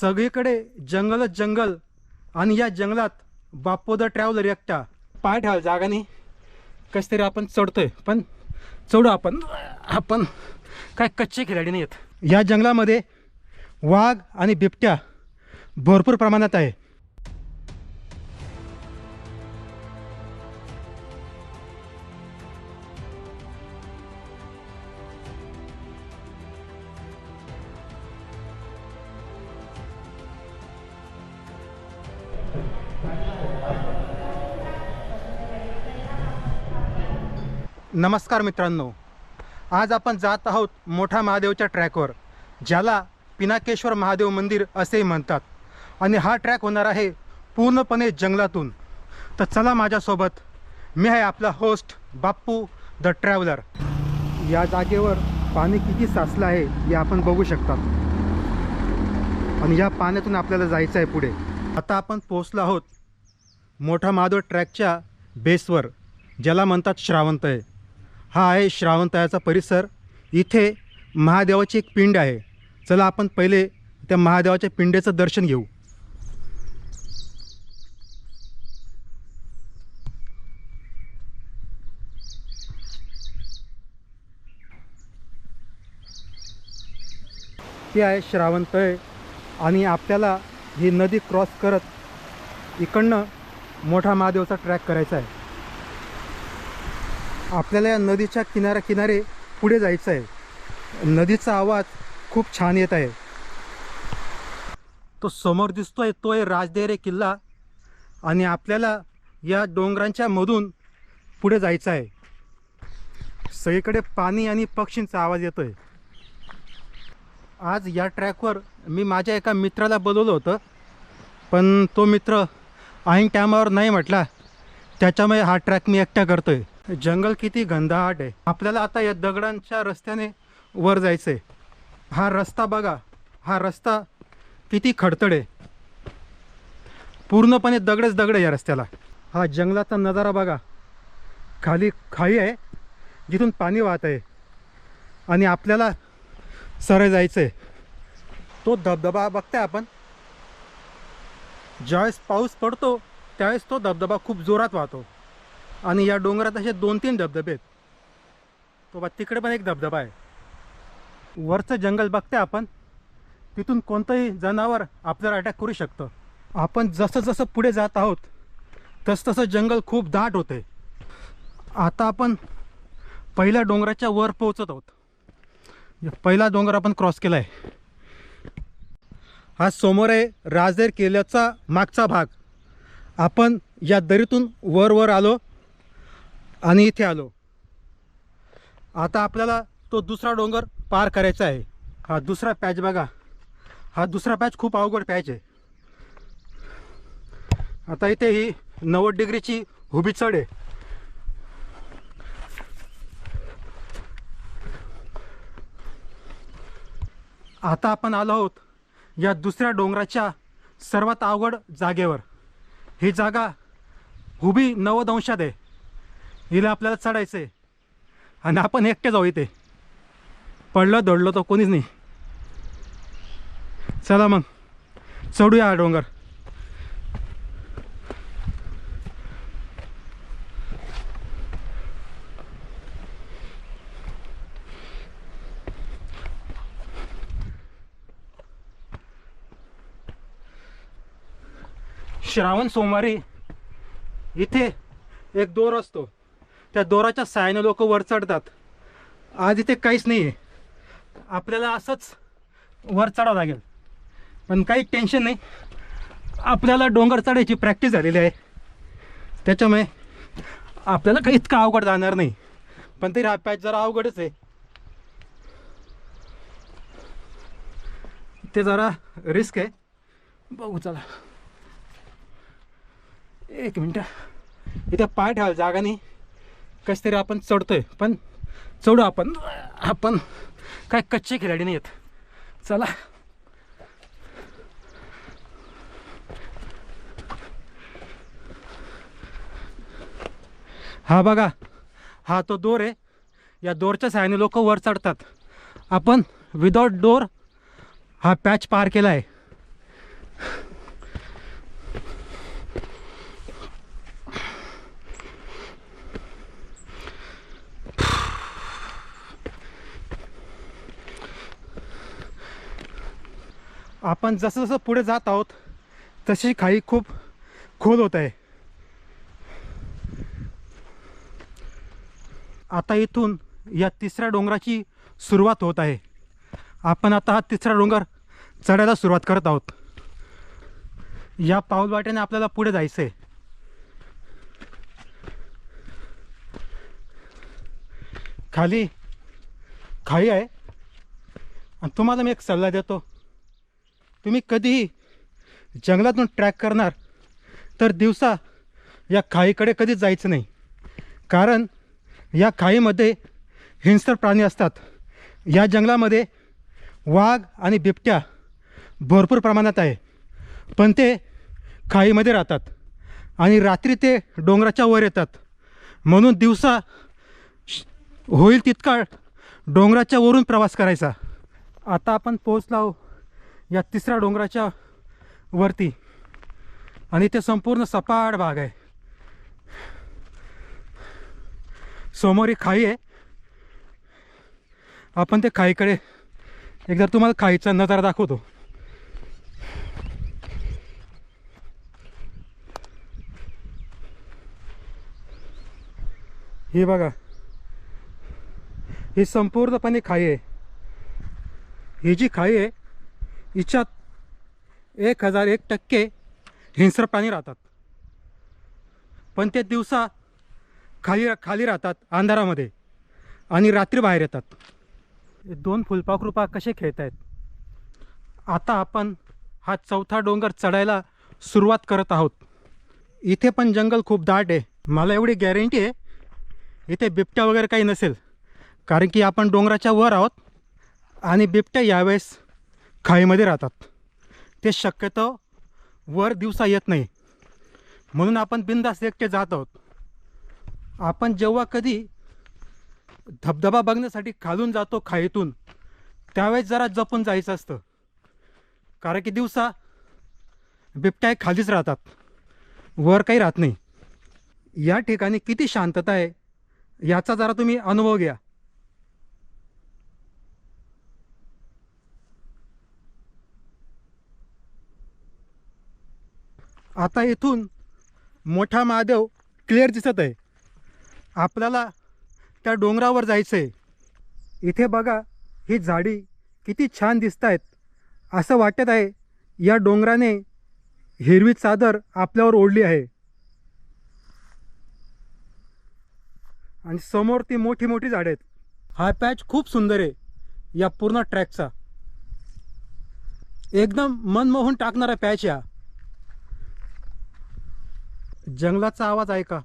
सगळीकडे जंगलच जंगल आणि या जंगलात बापोद ट्रॅव्हलर एकटा. पाय ठेवायला जागा नाही. कसं तरी आपण चढतोय पण चढू आपण. आपण काय कच्चे खिलाडी नाही आहेत या जंगलामध्ये वाघ आणि बिबट्या भरपूर प्रमाणात आहे. नमस्कार मित्रांनो. आज आपण जात आहोत मोठा महादेवच्या ट्रॅकवर ज्याला पिनाकेश्वर महादेव मंदिर असेही म्हणतात. आणि हा ट्रॅक होणार आहे पूर्णपणे जंगलातून. तर चला माझ्यासोबत मी आहे आपला होस्ट बाप्पू द ट्रॅव्हलर या जागेवर पाणी किती साचलं आहे हे आपण बघू शकता आणि या पाण्यातून आपल्याला जायचं आहे पुढे. आता आपण पोचलो आहोत मोठा महादेव ट्रॅकच्या बेसवर ज्याला म्हणतात श्रावंत आहे. हा आहे श्रावंतळ्याचा परिसर. इथे महादेवाची एक पिंड आहे. चला आपण पहिले त्या महादेवाच्या पिंडेचं दर्शन घेऊ. ती आहे श्रावंतय आणि आपल्याला ही नदी क्रॉस करत इकडनं मोठा महादेवचा ट्रॅक करायचा आहे. आपल्याला या नदीच्या किनारा किनारे पुढे जायचं आहे. नदीचा आवाज खूप छान येत आहे. तो समोर दिसतोय तो आहे राजदेरे किल्ला आणि आपल्याला या डोंगरांच्या मधून पुढे जायचं आहे. सगळीकडे पाणी आणि पक्षींचा आवाज येतोय. आज या ट्रॅकवर मी माझ्या एका मित्राला बोलवलं होतं पण तो मित्र ऐन टायमावर नाही म्हटला. त्याच्यामुळे हा ट्रॅक मी एकटा करतोय. जंगल किती गंधाहाट आहे. आपल्याला आता या दगडांच्या रस्त्याने वर जायचं आहे हा रस्ता बघा. हा रस्ता किती खडतड आहे. पूर्णपणे दगडच दगड आहे या रस्त्याला. हा जंगलाचा नजारा बघा. खाली खाई आहे. जिथून पाणी वाहत आहे. आणि आपल्याला सरळ जायचं आहे तो धबधबा बघताय आपण? ज्यावेळेस पाऊस पडतो त्यावेळेस तो धबधबा खूप जोरात वाहतो. आणि या डोंगरात असे दोन तीन धबधबे आहेत. तो बा तिकडे पण एक धबधबा आहे. वरचं जंगल बघते आपण. तिथून कोणतंही जनावर आपल्याला अटॅक करू शकतं. आपण जसं जसं पुढे जात आहोत तसं तसं जंगल खूप दाट होते आता आपण पहिल्या डोंगराच्या वर पोहोचत आहोत. पहिला डोंगर आपण क्रॉस केला आहे हा समोर आहे राजदेर किल्ल्याचा मागचा भाग. आपण या दरीतून वर वर आलो. आणि इथे आलो. आता आपल्याला तो दुसरा डोंगर पार करायचा आहे. हा दुसरा पॅच बघा. हा दुसरा पॅच खूप अवघड पॅच आहे. आता इथे ही नव्वद डिग्रीची हुबी चढ आहे. आता आपण आलो आहोत या दुसऱ्या डोंगराच्या सर्वात अवघड जागेवर. ही जागा हुबी नव्वद अंशात आहे. हिला आपल्याला चढायचं आहे आणि आपण एकटे जाऊ इथे. पडलं दडलो तर कोणीच नाही. चला मग. चढूया हा डोंगर. श्रावण सोमवारी इथे एक दोर असतो. त्या दोराच्या साहाय्याने लोक वर चढतात. आज इथे काहीच नाही आहे आपल्याला असंच वर चढावं लागेल. पण काही टेन्शन नाही. आपल्याला डोंगर चढायची प्रॅक्टिस झालेली आहे. त्याच्यामुळे आपल्याला काही इतकं अवघड जाणार नाही. पण तरी हा पॅच जरा अवघडच आहे. ते जरा रिस्क आहे. बघू चला. एक मिनटं. इथे पाय ठेवायला जागा नाही. कस तरी आपण चढतोय पण चढू आपण. आपण काय कच्चे खिलाडी नाही आहेत चला. हा बघा हा तो दोर आहे. या दोरच्या सहाय्याने लोक वर चढतात. आपण विदाउट डोर हा पॅच पार केला आहे आपण जसं जसं पुढे जात आहोत तशी खाई खूप खोल होत आहे. आता इथून या तिसऱ्या डोंगराची सुरुवात होत आहे. आपण आता हा तिसरा डोंगर चढायला सुरुवात करत आहोत. या पाऊलवाट्याने आपल्याला पुढे जायचं आहे. खाली खाई आहे. आणि तुम्हाला मी एक सल्ला देतो. तुम्ही कधीही जंगलातून ट्रॅक करणार तर दिवसा या खाईकडे कधीच जायचं नाही. कारण या खाईमध्ये हिंस्र प्राणी असतात. या जंगलामध्ये वाघ आणि बिबट्या भरपूर प्रमाणात आहे. पण ते खाईमध्ये राहतात आणि रात्री ते डोंगराच्या वर येतात. म्हणून दिवसा श- होईल तितका डोंगराच्या वरून प्रवास करायचा. आता आपण पोहोचलो आहो या तिसऱ्या डोंगराच्या वरती. आणि ते संपूर्ण सपाट भाग आहे. समोर एक खाई आहे. आपण ते खाईकडे एकदा तुम्हाला खाईचा नजारा दाखवतो. हे बघा. ही संपूर्णपणे खाई आहे. ही जी खाई आहे हिच्यात एक हजार एक टक्के हिंस्र प्राणी राहतात. पण ते दिवसा खाली खाली राहतात अंधारामध्ये आणि रात्री बाहेर येतात. दोन फुलपाखरूपा कसे खेळत आहेत. आता आपण हा चौथा डोंगर चढायला सुरुवात करत आहोत. इथे पण जंगल खूप दाट आहे. मला एवढी गॅरंटी आहे इथे बिबट्या वगैरे काही नसेल. कारण की आपण डोंगराच्या वर आहोत आणि बिबट्या यावेळेस खाईमध्ये राहतात. ते शक्यतो वर दिवसा येत नाही. म्हणून आपण बिंदास एकटे जात आहोत. आपण जेव्हा कधी धबधबा बघण्यासाठी खालून जातो खाईतून त्यावेळेस जरा जपून जायचं असतं. कारण की दिवसा बिबट्या खालीच राहतात. वर काही राहत नाही. या ठिकाणी किती शांतता आहे याचा जरा तुम्ही अनुभव घ्या. आता इथून मोठा महादेव क्लिअर दिसत आहे. आपल्याला त्या डोंगरावर जायचं आहे इथे बघा ही झाडी किती छान दिसत आहेत असं वाटत आहे या डोंगराने हिरवी चादर आपल्यावर ओढली आहे. आणि समोर ती मोठी मोठी झाडं आहेत. हा पॅच खूप सुंदर आहे या पूर्ण ट्रॅकचा एकदम मनमोहून टाकणारा पॅच या. जंगलाचा आवाज ऐका.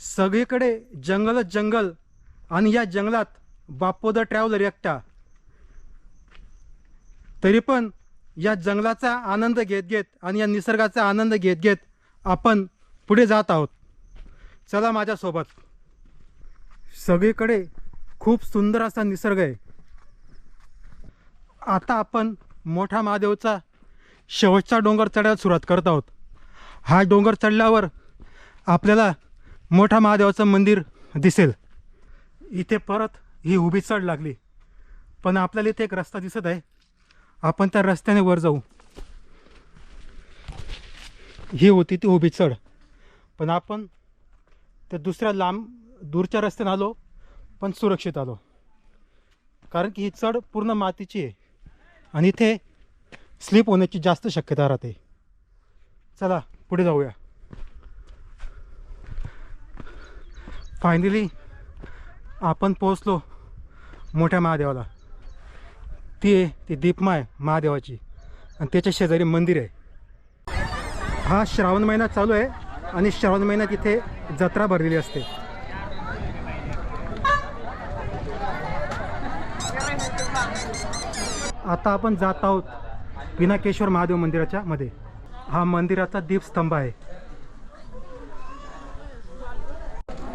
सगळीकडे जंगलच जंगल आणि या जंगलात बापोदा ट्रॅव्हलर एकटा. तरी पण या जंगलाचा आनंद घेत घेत आणि या निसर्गाचा आनंद घेत घेत आपण पुढे जात आहोत. चला माझ्यासोबत. सगळीकडे खूप सुंदर असा निसर्ग आहे. आता आपण मोठा महादेवचा शेवटचा डोंगर चढायला सुरुवात करत आहोत. हा डोंगर चढल्यावर आपल्याला मोठा महादेवाचं मंदिर दिसेल. इथे परत ही उभी चढ लागली. पण आपल्याला इथे एक रस्ता दिसत आहे. आपण त्या रस्त्याने वर जाऊ. ही होती ती उभी चढ. पण आपण त्या दुसऱ्या लांब दूरच्या रस्त्याने आलो पण सुरक्षित आलो. कारण की ही चढ पूर्ण मातीची आहे. आणि इथे स्लिप होण्याची जास्त शक्यता राहते. चला पुढे जाऊया. फायनली आपण पोहोचलो मोठ्या महादेवाला. ती आहे ती दीपमाय महादेवाची. आणि त्याच्या शेजारी मंदिर आहे. हा श्रावण महिना चालू आहे आणि श्रावण महिन्यात इथे जत्रा भरलेली असते. आता आपण जात आहोत पिनाकेश्वर महादेव मंदिराच्या मध्ये. हा मंदिराचा दीपस्तंभ आहे.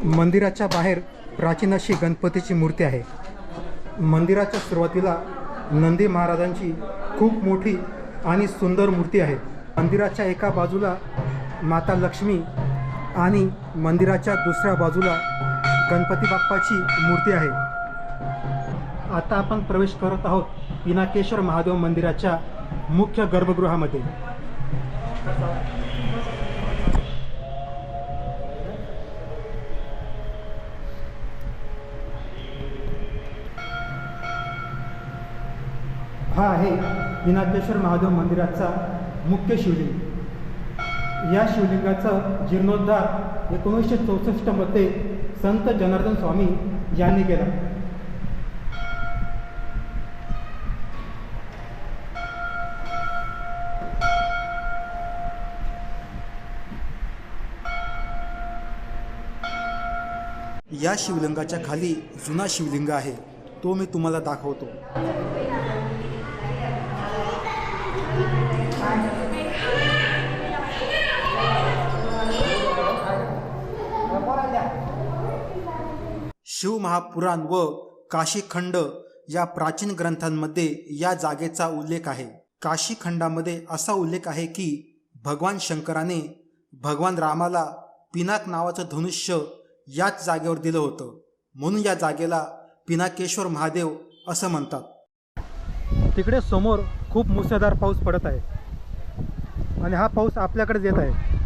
मंदिराच्या बाहेर प्राचीन अशी गणपतीची मूर्ती आहे. मंदिराच्या सुरुवातीला नंदी महाराजांची खूप मोठी आणि सुंदर मूर्ती आहे. मंदिराच्या एका बाजूला माता लक्ष्मी आणि मंदिराच्या दुसऱ्या बाजूला गणपती बाप्पाची मूर्ती आहे. आता आपण प्रवेश करत आहोत पिनाकेश्वर महादेव मंदिराच्या मुख्य गर्भगृहामध्ये. हा आहे विनाथेश्वर महादेव मंदिराचा मुख्य शिवलिंग. या शिवलिंगाचा जीर्णोद्धार एकोणीसशे चौसष्टमध्ये संत जनार्दन स्वामी यांनी केला. या शिवलिंगाच्या खाली जुना शिवलिंग आहे तो मी तुम्हाला दाखवतो. शिवमहापुराण व काशीखंड या प्राचीन ग्रंथांमध्ये या जागेचा उल्लेख आहे. काशीखंडामध्ये असा उल्लेख आहे की भगवान शंकराने भगवान रामाला पिनाक नावाचं धनुष्य याच जागेवर दिलं होतं. म्हणून या जागेला पिनाकेश्वर महादेव असं म्हणतात. तिकडे समोर खूप मुसळधार पाऊस पडत आहे. आणि हा पाऊस आपल्याकडेच येत आहे.